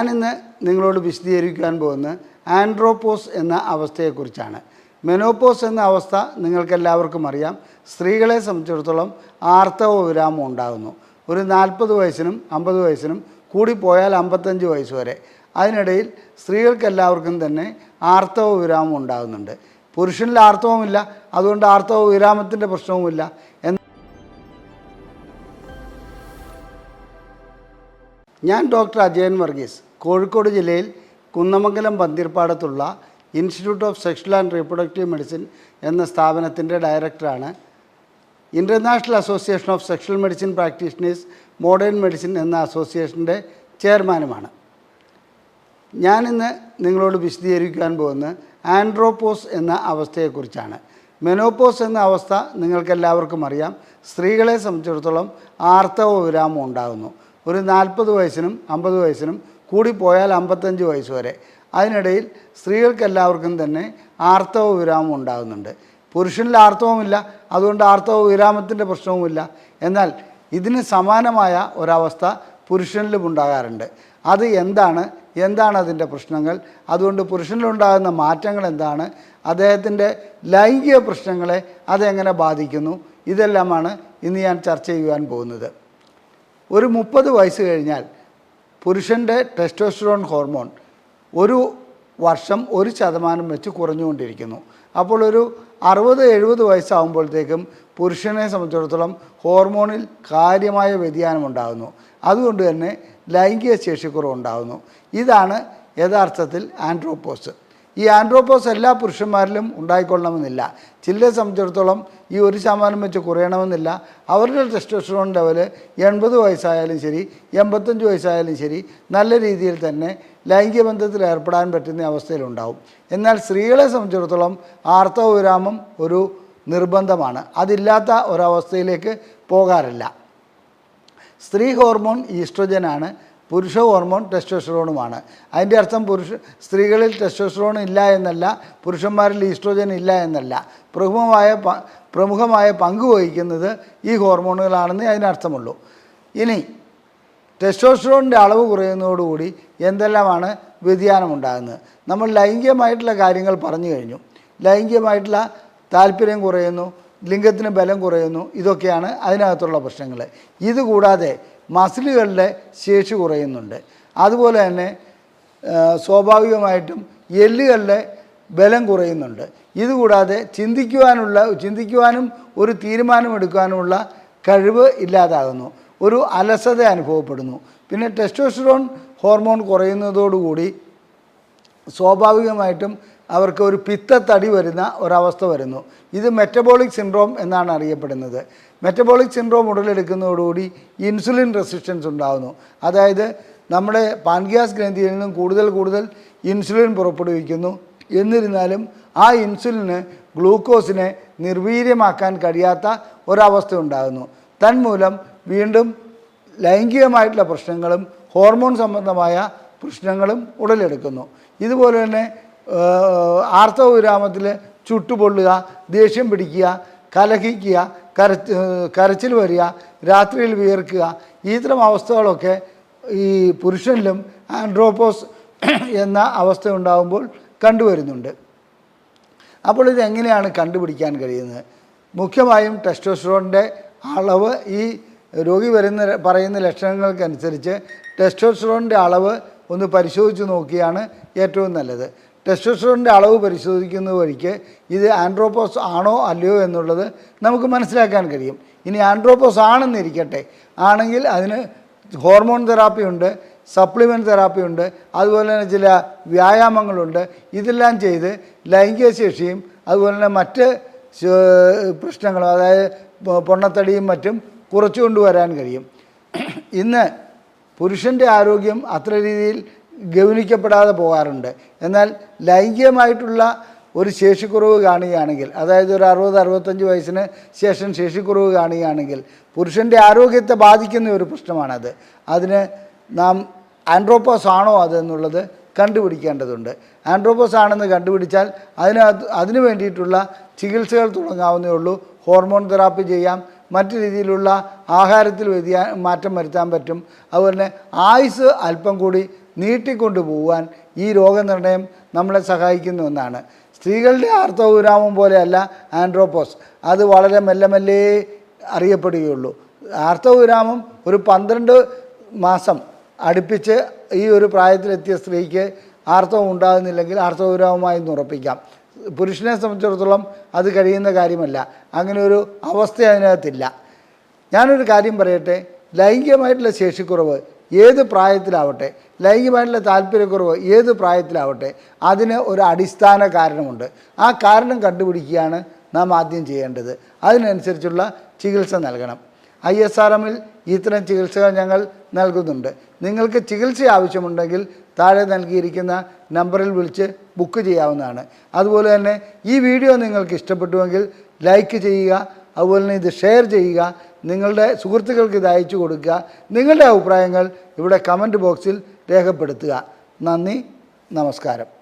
ഞാനിന്ന് നിങ്ങളോട് വിശദീകരിക്കാൻ പോകുന്നത് ആൻഡ്രോപോസ് എന്ന അവസ്ഥയെക്കുറിച്ചാണ്. മെനോപോസ് എന്ന അവസ്ഥ നിങ്ങൾക്കെല്ലാവർക്കും അറിയാം. സ്ത്രീകളെ സംബന്ധിച്ചിടത്തോളം ആർത്തവ വിരാമം ഉണ്ടാകുന്നു. ഒരു നാൽപ്പത് വയസ്സിനും അമ്പത് വയസ്സിനും കൂടിപ്പോയാൽ അമ്പത്തഞ്ച് വയസ്സ് വരെ. അതിനിടയിൽ സ്ത്രീകൾക്കെല്ലാവർക്കും തന്നെ ആർത്തവ വിരാമം ഉണ്ടാകുന്നുണ്ട്. പുരുഷനിൽ ആർത്തവമില്ല അതുകൊണ്ട് ആർത്തവ വിരാമത്തിന്റെ പ്രശ്നവുമില്ല ഞാൻ ഡോക്ടർ അജയൻ വർഗീസ്. കോഴിക്കോട് ജില്ലയിൽ Kunnamangalam പന്തീർപ്പാടത്തുള്ള institute of sexual and reproductive medicine എന്ന സ്ഥാപനത്തിന്റെ ഡയറക്ടറാണ്. International association of sexual medicine practitioners modern medicine എന്ന അസോസിയേഷന്റെ ചെയർമാനുമാണ്. ഞാനിന്ന് നിങ്ങളോട് വിശദീകരിക്കാൻ പോകുന്നത് ആൻഡ്രോപോസ് എന്ന അവസ്ഥയെക്കുറിച്ചാണ്. മെനോപോസ് എന്ന അവസ്ഥ നിങ്ങൾക്കെല്ലാവർക്കും അറിയാം. സ്ത്രീകളെ സംബന്ധിച്ചിടത്തോളം ആർത്തവ വിരാമം ഉണ്ടാകുന്നു. ഒരു നാൽപ്പത് വയസ്സിനും അമ്പത് വയസ്സിനും കൂടിപ്പോയാൽ അമ്പത്തഞ്ച് വയസ്സ് വരെ. അതിനിടയിൽ സ്ത്രീകൾക്കെല്ലാവർക്കും തന്നെ ആർത്തവ വിരാമം ഉണ്ടാകുന്നുണ്ട്. പുരുഷനിൽ ആർത്തവമില്ല അതുകൊണ്ട് ആർത്തവ വിരാമത്തിന്റെ പ്രശ്നവുമില്ല. എന്നാൽ ഇതിന് സമാനമായ ഒരവസ്ഥ പുരുഷനിലും ഉണ്ടാകാറുണ്ട്. അത് എന്താണ്? എന്താണ് അതിന്റെ പ്രശ്നങ്ങൾ? അതുകൊണ്ട് പുരുഷനിലുണ്ടാകുന്ന മാറ്റങ്ങൾ എന്താണ്? അദ്ദേഹത്തിന്റെ ലൈംഗിക പ്രശ്നങ്ങളെ അതെങ്ങനെ ബാധിക്കുന്നു? ഇതെല്ലാമാണ് ഇന്ന് ഞാൻ ചർച്ച ചെയ്യുവാൻ പോകുന്നത്. ഒരു മുപ്പത് വയസ്സ് കഴിഞ്ഞാൽ പുരുഷന്റെ ടെസ്റ്റോസ്റ്ററോൺ ഹോർമോൺ ഒരു വർഷം ഒരു ശതമാനം വെച്ച് കുറഞ്ഞുകൊണ്ടിരിക്കുന്നു. അപ്പോൾ ഒരു അറുപത് എഴുപത് വയസ്സാകുമ്പോഴത്തേക്കും പുരുഷനെ സംബന്ധിച്ചിടത്തോളം ഹോർമോണിൽ കാര്യമായ വ്യതിയാനം ഉണ്ടാകുന്നു. അതുകൊണ്ട് തന്നെ ലൈംഗിക ശേഷിക്കുറവ് ഉണ്ടാകുന്നു ഇതാണ് യഥാർത്ഥത്തിൽ ആൻഡ്രോപ്പോസ് ഈ ആൻഡ്രോപ്പോസ് എല്ലാ പുരുഷന്മാരിലും ഉണ്ടായിക്കൊള്ളണമെന്നില്ല. ചിലരെ സംബന്ധിച്ചിടത്തോളം ഈ ഒരു ശതമാനം വെച്ച് കുറയണമെന്നില്ല. അവരുടെ ടെസ്റ്റോസ്റ്ററോൺ ലെവൽ എൺപത് വയസ്സായാലും ശരി എൺപത്തഞ്ച് വയസ്സായാലും ശരി നല്ല രീതിയിൽ തന്നെ ലൈംഗിക ബന്ധത്തിൽ ഏർപ്പെടാൻ പറ്റുന്ന അവസ്ഥയിലുണ്ടാവും. എന്നാൽ സ്ത്രീകളെ സംബന്ധിച്ചിടത്തോളം ആർത്തവവിരാമം ഒരു നിർബന്ധമാണ്. അതില്ലാത്ത ഒരവസ്ഥയിലേക്ക് പോകാറില്ല. സ്ത്രീ ഹോർമോൺ ഈസ്ട്രോജനാണ് പുരുഷ ഹോർമോൺ ടെസ്റ്റോസ്റ്ററോണുമാണ് അതിന്റെ അർത്ഥം പുരുഷ സ്ത്രീകളിൽ ടെസ്റ്റോസ്റ്ററോൺ ഇല്ല എന്നല്ല പുരുഷന്മാരിൽ ഈസ്ട്രോജൻ ഇല്ല എന്നല്ല. പ്രമുഖമായ പ്രമുഖമായ പങ്ക് വഹിക്കുന്നത് ഈ ഹോർമോണുകളാണെന്ന് അതിനർത്ഥമുള്ളൂ ഇനി ടെസ്റ്റോസ്റ്ററോണിന്റെ അളവ് കുറയുന്നതോടുകൂടി എന്തെല്ലാമാണ് വ്യതിയാനം ഉണ്ടാകുന്നത് നമ്മൾ ലൈംഗികമായിട്ടുള്ള കാര്യങ്ങൾ പറഞ്ഞു കഴിഞ്ഞു. ലൈംഗികമായിട്ടുള്ള താല്പര്യം കുറയുന്നു ലിംഗത്തിന് ബലം കുറയുന്നു ഇതൊക്കെയാണ് അതിനകത്തുള്ള പ്രശ്നങ്ങൾ. ഇതുകൂടാതെ മസിലുകളുടെ ശേഷി കുറയുന്നുണ്ട്. അതുപോലെ തന്നെ സ്വാഭാവികമായിട്ടും എല്ലുകളുടെ ബലം കുറയുന്നുണ്ട്. ഇതുകൂടാതെ ചിന്തിക്കുവാനുള്ള ചിന്തിക്കുവാനും ഒരു തീരുമാനമെടുക്കാനുമുള്ള കഴിവ് ഇല്ലാതാകുന്നു. ഒരു അലസത അനുഭവപ്പെടുന്നു. പിന്നെ ടെസ്റ്റോസ്റ്ററോൺ ഹോർമോൺ കുറയുന്നതോടുകൂടി സ്വാഭാവികമായിട്ടും അവർക്ക് ഒരു പിത്തത്തടി വരുന്ന ഒരവസ്ഥ വരുന്നു. ഇത് മെറ്റബോളിക് സിൻഡ്രോം എന്നാണ് അറിയപ്പെടുന്നത്. മെറ്റബോളിക് സിൻഡ്രോം ഉടലെടുക്കുന്നതോടുകൂടി ഇൻസുലിൻ റെസിസ്റ്റൻസ് ഉണ്ടാകുന്നു അതായത് നമ്മുടെ പാൻഗ്യാസ് ഗ്രന്ഥിയിൽ നിന്നും കൂടുതൽ കൂടുതൽ ഇൻസുലിൻ പുറപ്പെടുവിക്കുന്നു. എന്നിരുന്നാലും ആ ഇൻസുലിന് ഗ്ലൂക്കോസിനെ നിർവീര്യമാക്കാൻ കഴിയാത്ത ഒരവസ്ഥ ഉണ്ടാകുന്നു. തന്മൂലം വീണ്ടും ലൈംഗികമായിട്ടുള്ള പ്രശ്നങ്ങളും ഹോർമോൺ സംബന്ധമായ പ്രശ്നങ്ങളും ഉടലെടുക്കുന്നു. ഇതുപോലെ തന്നെ ആർത്തവ വിരാമത്തിൽ ചുട്ടുപൊള്ളുക ദേഷ്യം പിടിക്കുക കലഹിക്കുക കര കരച്ചിൽ വരിക രാത്രിയിൽ വിയർക്കുക ഇത്തരം അവസ്ഥകളൊക്കെ ഈ പുരുഷനിലും ആൻഡ്രോപ്പോസ് എന്ന അവസ്ഥ ഉണ്ടാകുമ്പോൾ കണ്ടുവരുന്നുണ്ട്. അപ്പോൾ ഇതെങ്ങനെയാണ് കണ്ടുപിടിക്കാൻ കഴിയുന്നത്? മുഖ്യമായും ടെസ്റ്റോസ്റ്ററോണിന്റെ അളവ് ഈ രോഗി വരുന്ന പറയുന്ന ലക്ഷണങ്ങൾക്കനുസരിച്ച് ടെസ്റ്റോസ്റ്ററോണിന്റെ അളവ് ഒന്ന് പരിശോധിച്ച് നോക്കിയാണ് ഏറ്റവും നല്ലത്. ടെസ്റ്റോസ്റ്ററോണിന്റെ അളവ് പരിശോധിക്കുന്ന വഴിക്ക് ഇത് ആൻഡ്രോപ്പോസ് ആണോ അല്ലയോ എന്നുള്ളത് നമുക്ക് മനസ്സിലാക്കാൻ കഴിയും. ഇനി ആൻഡ്രോപ്പോസ് ആണെന്നിരിക്കട്ടെ. ആണെങ്കിൽ അതിന് ഹോർമോൺ തെറാപ്പി ഉണ്ട് സപ്ലിമെന്റ് തെറാപ്പി ഉണ്ട് അതുപോലെ തന്നെ ചില വ്യായാമങ്ങളുണ്ട്. ഇതെല്ലാം ചെയ്ത് ലൈംഗിക ശേഷിയും അതുപോലെ തന്നെ മറ്റ് പ്രശ്നങ്ങളും അതായത് പൊണ്ണത്തടിയും മറ്റും കുറച്ചു കൊണ്ടുവരാൻ കഴിയും. ഇന്ന് പുരുഷന്റെ ആരോഗ്യം അത്ര രീതിയിൽ ഗൗനിക്കപ്പെടാതെ പോകാറുണ്ട്. എന്നാൽ ലൈംഗികമായിട്ടുള്ള ഒരു ശേഷിക്കുറവ് കാണുകയാണെങ്കിൽ അതായത് ഒരു അറുപത് അറുപത്തഞ്ച് വയസ്സിന് ശേഷം ശേഷിക്കുറവ് കാണുകയാണെങ്കിൽ പുരുഷന്റെ ആരോഗ്യത്തെ ബാധിക്കുന്ന ഒരു പ്രശ്നമാണത്. അതിന് നാം ആൻഡ്രോപ്പോസ് ആണോ അതെന്നുള്ളത് കണ്ടുപിടിക്കേണ്ടതുണ്ട്. ആൻഡ്രോപ്പോസ് ആണെന്ന് കണ്ടുപിടിച്ചാൽ അതിനകത്ത് അതിന് വേണ്ടിയിട്ടുള്ള ചികിത്സകൾ തുടങ്ങാവുന്നേ ഉള്ളൂ. ഹോർമോൺ തെറാപ്പി ചെയ്യാം. മറ്റു രീതിയിലുള്ള ആഹാരത്തിൽ വ്യതിയാ മാറ്റം വരുത്താൻ പറ്റും. അതുപോലെ ആയുസ് അല്പം കൂടി നീട്ടിക്കൊണ്ടു പോകാൻ ഈ രോഗനിർണയം നമ്മളെ സഹായിക്കുന്ന ഒന്നാണ് സ്ത്രീകളുടെ ആർത്തവവിരാമം പോലെയല്ല ആൻഡ്രോപ്പോസ് അത് വളരെ മെല്ലെ മെല്ലെ അറിയപ്പെടുകയുള്ളൂ. ആർത്തവവിരാമം ഒരു പന്ത്രണ്ട് മാസം അടുപ്പിച്ച് ഈ ഒരു പ്രായത്തിലെത്തിയ സ്ത്രീക്ക് ആർത്തവം ഉണ്ടാകുന്നില്ലെങ്കിൽ ആർത്തവവിരാമമായി എന്ന് ഉറപ്പിക്കാം. പുരുഷനെ സംബന്ധിച്ചിടത്തോളം അത് കഴിയുന്ന കാര്യമല്ല. അങ്ങനെ ഒരു അവസ്ഥ അതിനകത്തില്ല. ഞാനൊരു കാര്യം പറയട്ടെ. ലൈംഗികമായിട്ടുള്ള ശേഷിക്കുറവ് ഏത് പ്രായത്തിലാവട്ടെ ലൈംഗികമായിട്ടുള്ള താല്പര്യക്കുറവ് ഏത് പ്രായത്തിലാവട്ടെ അതിന് ഒരു അടിസ്ഥാന കാരണമുണ്ട്. ആ കാരണം കണ്ടുപിടിക്കുകയാണ് നാം ആദ്യം ചെയ്യേണ്ടത്. അതിനനുസരിച്ചുള്ള ചികിത്സ നൽകണം. ഐ എസ് ആർ എമ്മിൽ ഇത്തരം ചികിത്സകൾ ഞങ്ങൾ നൽകുന്നുണ്ട്. നിങ്ങൾക്ക് ചികിത്സ ആവശ്യമുണ്ടെങ്കിൽ താഴെ നൽകിയിരിക്കുന്ന നമ്പറിൽ വിളിച്ച് ബുക്ക് ചെയ്യാവുന്നതാണ്. അതുപോലെ തന്നെ ഈ വീഡിയോ നിങ്ങൾക്ക് ഇഷ്ടപ്പെട്ടുവെങ്കിൽ ലൈക്ക് ചെയ്യുക അതുപോലെ തന്നെ ഇത് ഷെയർ ചെയ്യുക നിങ്ങളുടെ സുഹൃത്തുക്കൾക്ക് ഇത് അയച്ചു കൊടുക്കുക നിങ്ങളുടെ അഭിപ്രായങ്ങൾ ഇവിടെ കമന്റ് ബോക്സിൽ രേഖപ്പെടുത്തുക. നന്ദി നമസ്കാരം.